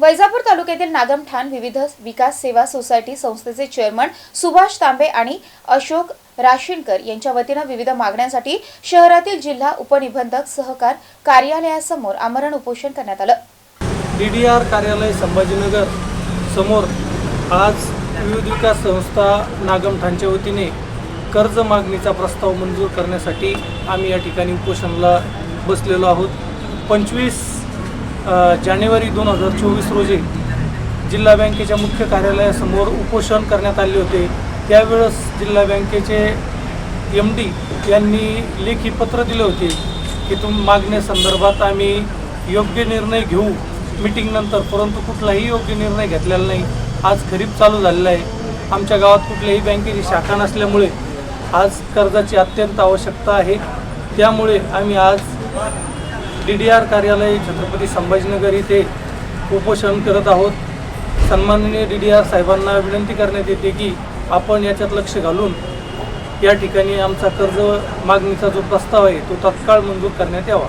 वैजापूर तालुक्यातील नागमठाण विविध विकास सेवा सोसायटी संस्थेचे चेअरमन सुभाष तांबे आणि अशोक राशीणकर यांच्या वतीनं विविध मागण्यांसाठी शहरातील जिल्हा उपनिबंधक सहकार कार्यालयासमोर आमरण उपोषण करण्यात आलं. डीडीआर डी आर कार्यालय संभाजीनगर समोर आज विविध विकास संस्था नागमठाणच्या वतीने कर्ज मागणीचा प्रस्ताव मंजूर करण्यासाठी आम्ही या ठिकाणी उपोषणाला बसलेलो आहोत. पंचवीस जानेवारी दोन हजार चोवीस रोजी जिल्हा बँकेच्या मुख्य कार्यालयासमोर उपोषण करण्यात आले होते. त्यावेळेस जिल्हा बँकेचे एम डी यांनी लेखी पत्र दिले होते की तुम मागण्यासंदर्भात आम्ही योग्य निर्णय घेऊ. मिटिंगनंतर परंतु कुठलाही योग्य निर्णय घेतलेला नाही. आज खरीप चालू झालेला आहे. आमच्या गावात कुठल्याही बँकेची शाखा नसल्यामुळे आज कर्जाची अत्यंत आवश्यकता आहे. त्यामुळे आम्ही आज डी डी आर कार्यालय छत्रपती संभाजीनगर इथे उपोषण करत आहोत. सन्माननीय डी डी आर साहेबांना विनंती करण्यात येते की आपण याच्यात लक्ष घालून या ठिकाणी आमचा कर्ज मागणीचा जो प्रस्ताव आहे तो तत्काळ मंजूर करण्यात यावा.